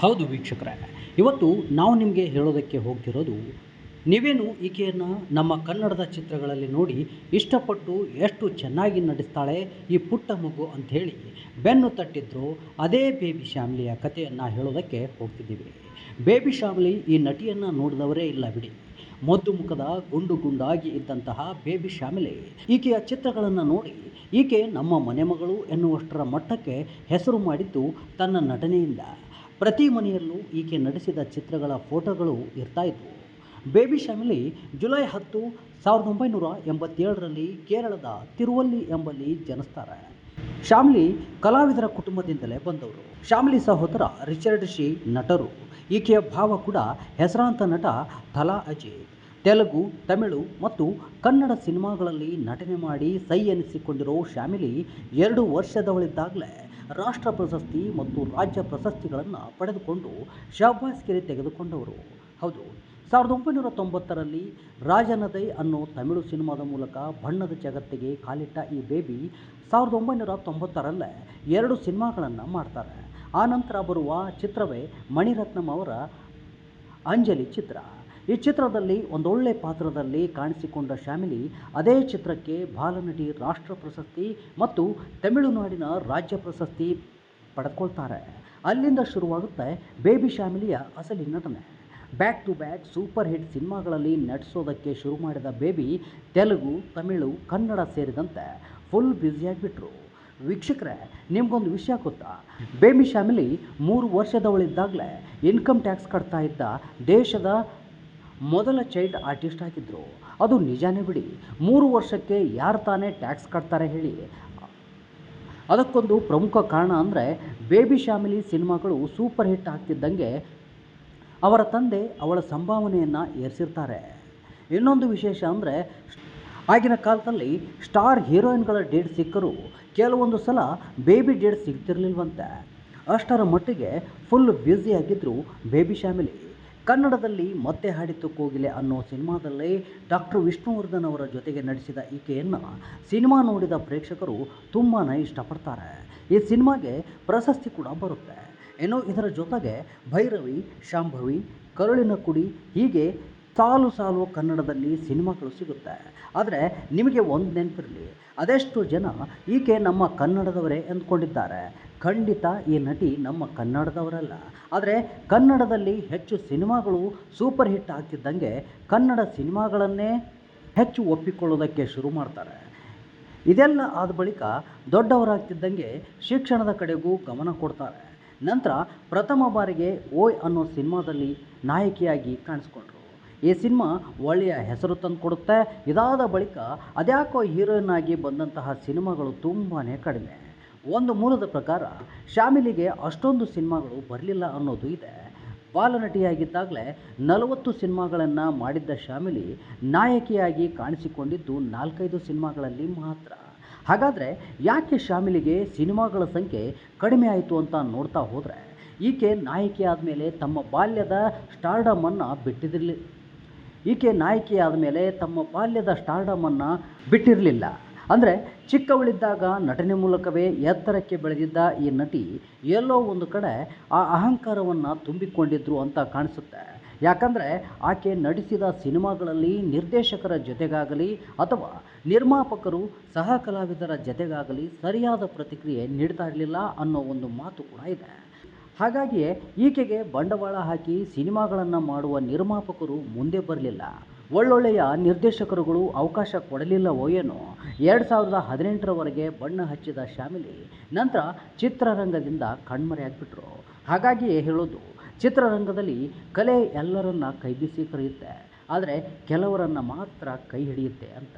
ಹೌದು ವೀಕ್ಷಕರೇ, ಇವತ್ತು ನಾವು ನಿಮಗೆ ಹೇಳೋದಕ್ಕೆ ಹೋಗ್ತಿರೋದು, ನೀವೇನು ಈಕೆಯನ್ನು ನಮ್ಮ ಕನ್ನಡದ ಚಿತ್ರಗಳಲ್ಲಿ ನೋಡಿ ಇಷ್ಟಪಟ್ಟು ಎಷ್ಟು ಚೆನ್ನಾಗಿ ನಟಿಸ್ತಾಳೆ, ಈ ಪುಟ್ಟ ಮಗು ಅಂಥೇಳಿ ಬೆನ್ನು ತಟ್ಟಿದ್ರು, ಅದೇ ಬೇಬಿ ಶ್ಯಾಮ್ಲಿಯ ಕಥೆಯನ್ನು ಹೇಳೋದಕ್ಕೆ ಹೋಗ್ತಿದ್ದೀವಿ. ಬೇಬಿ ಶ್ಯಾಮ್ಲಿ ಈ ನಟಿಯನ್ನು ನೋಡಿದವರೇ ಇಲ್ಲ ಬಿಡಿ. ಮದ್ದು ಮುಖದ ಗುಂಡು ಗುಂಡಾಗಿ ಇದ್ದಂತಹ ಬೇಬಿ ಶ್ಯಾಮಿಲಿ ಈಕೆಯ ಚಿತ್ರಗಳನ್ನು ನೋಡಿ ಈಕೆ ನಮ್ಮ ಮನೆ ಮಗಳು ಎನ್ನುವಷ್ಟರ ಮಟ್ಟಕ್ಕೆ ಹೆಸರು ಮಾಡಿದ್ದು ತನ್ನ ನಟನೆಯಿಂದ. ಪ್ರತಿ ಮನೆಯಲ್ಲೂ ಈಕೆ ನಡೆಸಿದ ಚಿತ್ರಗಳ ಫೋಟೋಗಳು ಇರ್ತಾ ಇದ್ವು. ಬೇಬಿ ಶ್ಯಾಮಿಲಿ ಜುಲೈ ಹತ್ತು, ಸಾವಿರದ ಒಂಬೈನೂರ ಎಂಬತ್ತೇಳರಲ್ಲಿ ಕೇರಳದ ತಿರುವಲ್ಲಿ ಎಂಬಲ್ಲಿ ಜನಿಸ್ತಾರೆ. ಶಾಮ್ಲಿ ಕಲಾವಿದರ ಕುಟುಂಬದಿಂದಲೇ ಬಂದವರು. ಶ್ಯಾಮ್ಲಿ ಸಹೋದರ ರಿಚರ್ಡ್ ಶಿ ನಟರು. ಈಕೆಯ ಭಾವ ಕೂಡ ಹೆಸರಾಂತ ನಟ ಥಲಾ ಅಜಿತ್. ತೆಲುಗು, ತಮಿಳು ಮತ್ತು ಕನ್ನಡ ಸಿನಿಮಾಗಳಲ್ಲಿ ನಟನೆ ಮಾಡಿ ಸೈ ಎನಿಸಿಕೊಂಡಿರೋ ಶ್ಯಾಮಿಲಿ ಎರಡು ವರ್ಷದವಳಿದ್ದಾಗಲೇ ರಾಷ್ಟ್ರ ಪ್ರಶಸ್ತಿ ಮತ್ತು ರಾಜ್ಯ ಪ್ರಶಸ್ತಿಗಳನ್ನು ಪಡೆದುಕೊಂಡು ಶಹಬಾಸ್ಗಿರಿ ತೆಗೆದುಕೊಂಡವರು. ಹೌದು, ಸಾವಿರದ ಒಂಬೈನೂರ ತೊಂಬತ್ತರಲ್ಲಿ ರಾಜನದೈ ಅನ್ನೋ ತಮಿಳು ಸಿನಿಮಾದ ಮೂಲಕ ಬಣ್ಣದ ಜಗತ್ತಿಗೆ ಕಾಲಿಟ್ಟ ಈ ಬೇಬಿ ಸಾವಿರದ ಒಂಬೈನೂರ ತೊಂಬತ್ತರಲ್ಲೇ ಎರಡು ಸಿನಿಮಾಗಳನ್ನು ಮಾಡ್ತಾರೆ. ಆನಂತರ ಬರುವ ಚಿತ್ರವೇ ಮಣಿರತ್ನಂ ಅವರ ಅಂಜಲಿ ಚಿತ್ರ. ಈ ಚಿತ್ರದಲ್ಲಿ ಒಂದೊಳ್ಳೆ ಪಾತ್ರದಲ್ಲಿ ಕಾಣಿಸಿಕೊಂಡ ಶ್ಯಾಮಿಲಿ ಅದೇ ಚಿತ್ರಕ್ಕೆ ಬಾಲನಟಿ ರಾಷ್ಟ್ರ ಪ್ರಶಸ್ತಿ ಮತ್ತು ತಮಿಳುನಾಡಿನ ರಾಜ್ಯ ಪ್ರಶಸ್ತಿ ಪಡೆದುಕೊಳ್ತಾರೆ. ಅಲ್ಲಿಂದ ಶುರುವಾಗುತ್ತೆ ಬೇಬಿ ಶ್ಯಾಮಿಲಿಯ ಅಸಲಿ ನಟನೆ. Back to back super hit ಸಿನಿಮಾಗಳಲ್ಲಿ ನಟಿಸೋದಕ್ಕೆ ಶುರು ಮಾಡಿದ ಬೇಬಿ ತೆಲುಗು, ತಮಿಳು, ಕನ್ನಡ ಸೇರಿದಂತೆ ಫುಲ್ ಬ್ಯುಸಿಯಾಗಿಬಿಟ್ರು ವೀಕ್ಷಕರೇ, ನಿಮಗೊಂದು ವಿಷಯ ಗೊತ್ತಾ? ಬೇಬಿ ಶ್ಯಾಮಿಲಿ ಮೂರು ವರ್ಷದವಳಿದ್ದಾಗಲೇ ಇನ್ಕಮ್ ಟ್ಯಾಕ್ಸ್ ಕಟ್ತಾ ಇದ್ದ ದೇಶದ ಮೊದಲ ಚೈಲ್ಡ್ ಆರ್ಟಿಸ್ಟ್ ಆಗಿದ್ದರು ಅದು ನಿಜಾನೇ ಬಿಡಿ, ಮೂರು ವರ್ಷಕ್ಕೆ ಯಾರು ತಾನೇ ಟ್ಯಾಕ್ಸ್ ಕಟ್ತಾರೆ ಹೇಳಿ. ಅದಕ್ಕೊಂದು ಪ್ರಮುಖ ಕಾರಣ ಅಂದರೆ ಬೇಬಿ ಶ್ಯಾಮಿಲಿ ಸಿನಿಮಾಗಳು ಸೂಪರ್ ಹಿಟ್ ಆಗ್ತಿದ್ದಂಗೆ ಅವರ ತಂದೆ ಅವಳ ಸಂಭಾವನೆಯನ್ನು ಏರಿಸಿರ್ತಾರೆ. ಇನ್ನೊಂದು ವಿಶೇಷ ಅಂದರೆ, ಆಗಿನ ಕಾಲದಲ್ಲಿ ಸ್ಟಾರ್ ಹೀರೋಯಿನ್ಗಳ ಡೇಟ್ ಸಿಕ್ಕರು ಕೆಲವೊಂದು ಸಲ ಬೇಬಿ ಡೇಟ್ ಸಿಗ್ತಿರ್ಲಿಲ್ವಂತೆ. ಅಷ್ಟರ ಮಟ್ಟಿಗೆ ಫುಲ್ ಬ್ಯುಸಿಯಾಗಿದ್ದರು ಬೇಬಿ ಶ್ಯಾಮಿಲಿ. ಕನ್ನಡದಲ್ಲಿ ಮತ್ತೆ ಹಾಡಿತು ಕೋಗಿಲೆ ಅನ್ನೋ ಸಿನಿಮಾದಲ್ಲಿ ಡಾಕ್ಟರ್ ವಿಷ್ಣುವರ್ಧನ್ ಅವರ ಜೊತೆಗೆ ನಟಿಸಿದ ಈಕೆಯನ್ನು ಸಿನಿಮಾ ನೋಡಿದ ಪ್ರೇಕ್ಷಕರು ತುಂಬಾ ಇಷ್ಟಪಡ್ತಾರೆ. ಈ ಸಿನಿಮಾಗೆ ಪ್ರಶಸ್ತಿ ಕೂಡ ಬರುತ್ತೆ. ಏನೋ ಇದರ ಜೊತೆಗೆ ಭೈರವಿ, ಶಾಂಭವಿ, ಕರುಳಿನ ಕುಡಿ ಹೀಗೆ ಸಾಲು ಸಾಲು ಕನ್ನಡದಲ್ಲಿ ಸಿನಿಮಾಗಳು ಸಿಗುತ್ತೆ. ಆದರೆ ನಿಮಗೆ ಒಂದು ನೆನಪಿರಲಿ, ಅದೆಷ್ಟು ಜನ ಈಕೆ ನಮ್ಮ ಕನ್ನಡದವರೇ ಅಂದ್ಕೊಂಡಿದ್ದಾರೆ. ಖಂಡಿತ ಈ ನಟಿ ನಮ್ಮ ಕನ್ನಡದವರಲ್ಲ. ಆದರೆ ಕನ್ನಡದಲ್ಲಿ ಹೆಚ್ಚು ಸಿನಿಮಾಗಳು ಸೂಪರ್ ಹಿಟ್ ಆಗ್ತಿದ್ದಂಗೆ ಕನ್ನಡ ಸಿನಿಮಾಗಳನ್ನೇ ಹೆಚ್ಚು ಒಪ್ಪಿಕೊಳ್ಳೋದಕ್ಕೆ ಶುರು ಮಾಡ್ತಾರೆ. ಇದೆಲ್ಲ ಆದ ಬಳಿಕ ದೊಡ್ಡವರಾಗ್ತಿದ್ದಂಗೆ ಶಿಕ್ಷಣದ ಕಡೆಗೂ ಗಮನ ಕೊಡ್ತಾರೆ. ನಂತರ ಪ್ರಥಮ ಬಾರಿಗೆ ಓಯ್ ಅನ್ನೋ ಸಿನಿಮಾದಲ್ಲಿ ನಾಯಕಿಯಾಗಿ ಕಾಣಿಸ್ಕೊಂಡ್ರು. ಈ ಸಿನಿಮಾ ಒಳ್ಳೆಯ ಹೆಸರು ತಂದು ಕೊಡುತ್ತೆ. ಇದಾದ ಬಳಿಕ ಅದ್ಯಾಕೋ ಹೀರೋಯಿನ್ ಆಗಿ ಬಂದಂತಹ ಸಿನಿಮಾಗಳು ತುಂಬಾ ಕಡಿಮೆ. ಒಂದು ಮೂಲದ ಪ್ರಕಾರ ಶ್ಯಾಮಿಲಿಗೆ ಅಷ್ಟೊಂದು ಸಿನಿಮಾಗಳು ಬರಲಿಲ್ಲ ಅನ್ನೋದು ಇದೆ. ಬಾಲನಟಿಯಾಗಿದ್ದಾಗಲೇ ನಲವತ್ತು ಸಿನಿಮಾಗಳನ್ನು ಮಾಡಿದ್ದ ಶ್ಯಾಮಿಲಿ ನಾಯಕಿಯಾಗಿ ಕಾಣಿಸಿಕೊಂಡಿದ್ದು ನಾಲ್ಕೈದು ಸಿನಿಮಾಗಳಲ್ಲಿ ಮಾತ್ರ. ಹಾಗಾದರೆ ಯಾಕೆ ಶ್ಯಾಮಿಲಿಗೆ ಸಿನಿಮಾಗಳ ಸಂಖ್ಯೆ ಕಡಿಮೆ ಆಯಿತು ಅಂತ ನೋಡ್ತಾ ಹೋದರೆ ಈಕೆ ನಾಯಕಿ ಆದಮೇಲೆ ತಮ್ಮ ಬಾಲ್ಯದ ಸ್ಟಾರ್ಡಮನ್ನು ಬಿಟ್ಟಿದಿರಲಿ ಈಕೆ ನಾಯಕಿ ಆದಮೇಲೆ ತಮ್ಮ ಬಾಲ್ಯದ ಸ್ಟಾರ್ಡಮನ್ನು ಬಿಟ್ಟಿರಲಿಲ್ಲ. ಅಂದರೆ ಚಿಕ್ಕವಳಿದ್ದಾಗ ನಟನೆ ಮೂಲಕವೇ ಎತ್ತರಕ್ಕೆ ಬೆಳೆದಿದ್ದ ಈ ನಟಿ ಎಲ್ಲೋ ಒಂದು ಕಡೆ ಆ ಅಹಂಕಾರವನ್ನು ತುಂಬಿಕೊಂಡಿದ್ರು ಅಂತ ಕಾಣಿಸುತ್ತೆ. ಯಾಕಂದರೆ ಆಕೆ ನಟಿಸಿದ ಸಿನಿಮಾಗಳಲ್ಲಿ ನಿರ್ದೇಶಕರ ಜೊತೆಗಾಗಲಿ ಅಥವಾ ನಿರ್ಮಾಪಕರು ಸಹ ಕಲಾವಿದರ ಜೊತೆಗಾಗಲಿ ಸರಿಯಾದ ಪ್ರತಿಕ್ರಿಯೆ ನೀಡ್ತಾ ಇರಲಿಲ್ಲ ಅನ್ನೋ ಒಂದು ಮಾತು ಕೂಡ ಇದೆ. ಹಾಗಾಗಿಯೇ ಈಕೆಗೆ ಬಂಡವಾಳ ಹಾಕಿ ಸಿನಿಮಾಗಳನ್ನು ಮಾಡುವ ನಿರ್ಮಾಪಕರು ಮುಂದೆ ಬರಲಿಲ್ಲ. ಒಳ್ಳೊಳ್ಳೆಯ ನಿರ್ದೇಶಕರುಗಳು ಅವಕಾಶ ಕೊಡಲಿಲ್ಲವೋ ಏನೋ. ಎರಡು ಸಾವಿರದ ಹದಿನೆಂಟರವರೆಗೆ ಬಣ್ಣ ಹಚ್ಚಿದ ಶ್ಯಾಮಿಲಿ ನಂತರ ಚಿತ್ರರಂಗದಿಂದ ಕಣ್ಮರೆಯಾಗ್ಬಿಟ್ರು. ಹಾಗಾಗಿಯೇ ಹೇಳೋದು, ಚಿತ್ರರಂಗದಲ್ಲಿ ಕಲೆ ಎಲ್ಲರನ್ನ ಕೈಬೀಸಿ ಕರೆಯುತ್ತೆ, ಆದರೆ ಕೆಲವರನ್ನು ಮಾತ್ರ ಕೈ ಹಿಡಿಯುತ್ತೆ ಅಂತ.